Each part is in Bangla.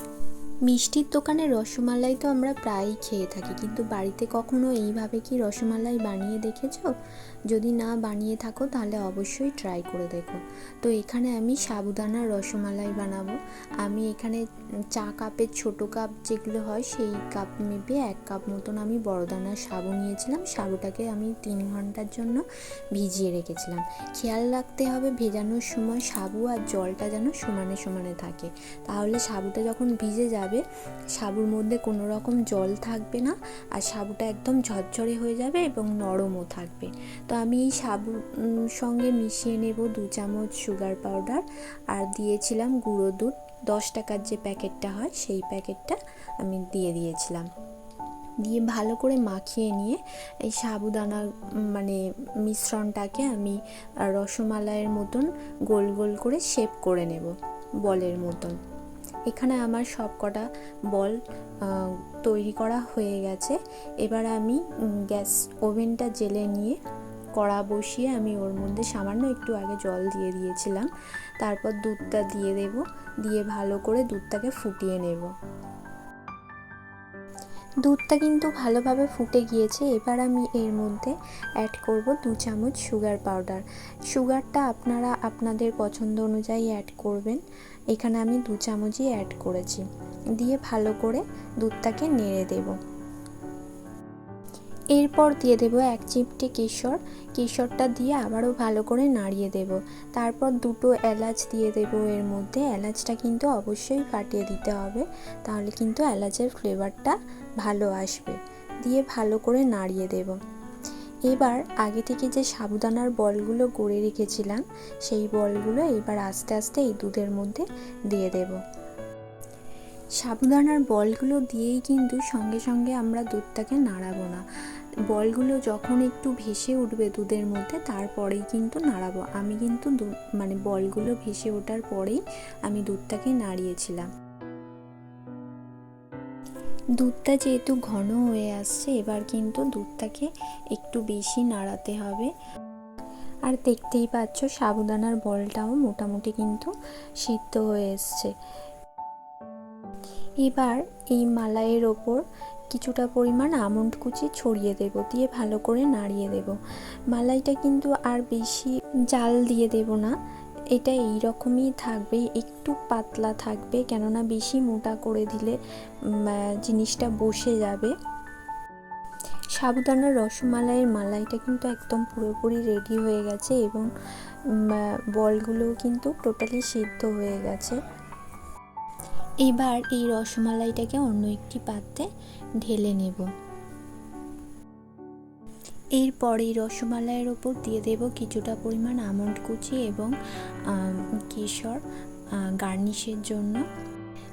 you মিষ্টির দোকানে রসমালাই তো আমরা প্রায়ই খেয়ে থাকি, কিন্তু বাড়িতে কখনো এইভাবে কি রসমালাই বানিয়ে দেখেছ? যদি না বানিয়ে থাকো, তাহলে অবশ্যই ট্রাই করে দেখো। তো এখানে আমি সাবুদানার রসমালাই বানাবো। আমি এখানে চা কাপের ছোট কাপ যেগুলো হয়, সেই কাপ মেপে এক কাপ মতন আমি বড় দানার সাবু নিয়েছিলাম। সাবুটাকে আমি তিন ঘণ্টার জন্য ভিজিয়ে রেখেছিলাম। খেয়াল রাখতে হবে, ভেজানোর সময় সাবু আর জলটা যেন সমানে সমানে থাকে। তাহলে সাবুটা যখন ভিজে যাবে সাবুর মধ্যে কোনো রকম জল থাকবে না আর সাবুটা একদম ঝরঝরে হয়ে যাবে এবং নরমও থাকবে। তো আমি এই সাবুর সঙ্গে মিশিয়ে নেব দু চামচ সুগার পাউডার আর দিয়েছিলাম গুঁড়ো দুধ। দশ টাকার যে প্যাকেটটা হয় সেই প্যাকেটটা আমি দিয়ে দিয়েছিলাম। দিয়ে ভালো করে মাখিয়ে নিয়ে এই সাবুদানার মানে মিশ্রণটাকে আমি রসমালাইয়ের মতন গোল গোল করে শেপ করে নেব, বলের মতন। এখানে আমার সব কটা বল তৈরি করা হয়ে গেছে। এবার আমি গ্যাস ওভেনটা জেলে নিয়ে কড়া বসিয়ে আমি ওর মধ্যে সামান্য একটু আগে জল দিয়ে দিয়েছিলাম। তারপর দুধটা দিয়ে দেব, দিয়ে ভালো করে দুধটাকে ফুটিয়ে নেব। দুধটা কিন্তু ভালোভাবে ফুটে গিয়েছে। এবার আমি এর মধ্যে অ্যাড করব দু চামচ সুগার পাউডার সুগারটা আপনারা, আপনাদের পছন্দ অনুযায়ী অ্যাড করবেন। এখানে আমি দু চামচই অ্যাড করেছি। দিয়ে ভালো করে দুধটাকে নেড়ে দেব। এরপর দিয়ে দেব এক চিমটে কেশর। কেশরটা দিয়ে আবারও ভালো করে নাড়িয়ে দেব। তারপর দুটো এলাচ দিয়ে দেব। এর মধ্যে এলাচটা কিন্তু অবশ্যই ফাটিয়ে দিতে হবে। তাহলে কিন্তু এলাচের ফ্লেভারটা ভালো আসবে। দিয়ে ভালো করে নাড়িয়ে দেব। এবার আগে থেকে যে সাবুদানার বলগুলো গড়ে রেখেছিলাম, সেই বলগুলো এবার আস্তে আস্তে এই দুধের মধ্যে দিয়ে দেব। সাবুদানার বলগুলো দিয়েই কিন্তু সঙ্গে সঙ্গে আমরা দুধটাকে নাড়াবো না। বলগুলো যখন একটু ভেসে উঠবে দুধের মধ্যে, তারপরেই কিন্তু নাড়াবো। আমি কিন্তু মানে বলগুলো ভেসে ওঠার পরেই আমি দুধটাকে নাড়িয়েছিলাম। দুধটা যেহেতু ঘন হয়ে আসছে, এবার কিন্তু দুধটাকে একটু বেশি নাড়াতে হবে। আর দেখতেই পাচ্ছ, সাবুদানার বলটাও মোটামুটি কিন্তু সিদ্ধ হয়ে এসছে। এবার এই মালাইয়ের ওপর কিছুটা পরিমাণ আমন্ড কুচি ছড়িয়ে দেব, দিয়ে ভালো করে নাড়িয়ে দেব। মালাইটা কিন্তু আর বেশি জাল দিয়ে দেব না। এটা এই রকমই থাকবে, একটু পাতলা থাকবে, কেননা বেশি মোটা করে দিলে জিনিসটা বসে যাবে। সাবুদানার রসমালাইয়ের মালাইটা কিন্তু একদম পুরোপুরি রেডি হয়ে গেছে এবং বলগুলোও কিন্তু টোটালি সিদ্ধ হয়ে গেছে। এবার এই রসমালাইটাকে অন্য একটি পাত্রে ঢেলে নেব। এরপর রসমালাইয়ের ওপর দিয়ে দেব কিছুটা পরিমাণ আমন্ড কুচি এবং কেশর গার্নিশের জন্য।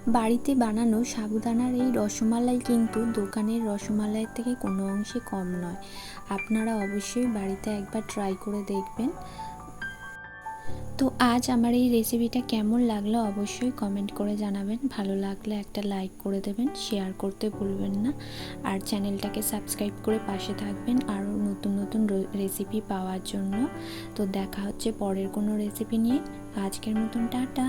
বাড়িতে বানানো সাবুদানার এই রসমালাই কিন্তু দোকানের রসমালাইয়ের থেকে কোনো অংশে কম নয়। আপনারা অবশ্যই বাড়িতে একবার ট্রাই করে দেখবেন। তো আজ আমার এই রেসিপিটা কেমন লাগল অবশ্যই কমেন্ট করে জানাবেন। ভালো লাগলে একটা লাইক করে দেবেন শেয়ার করতে ভুলবেন না। আর চ্যানেলটাকে সাবস্ক্রাইব করে পাশে থাকবেন আরও নতুন নতুন রেসিপি পাওয়ার জন্য। তো দেখা হচ্ছে পরের কোনো রেসিপি নিয়ে। আজকের মতন টাটা।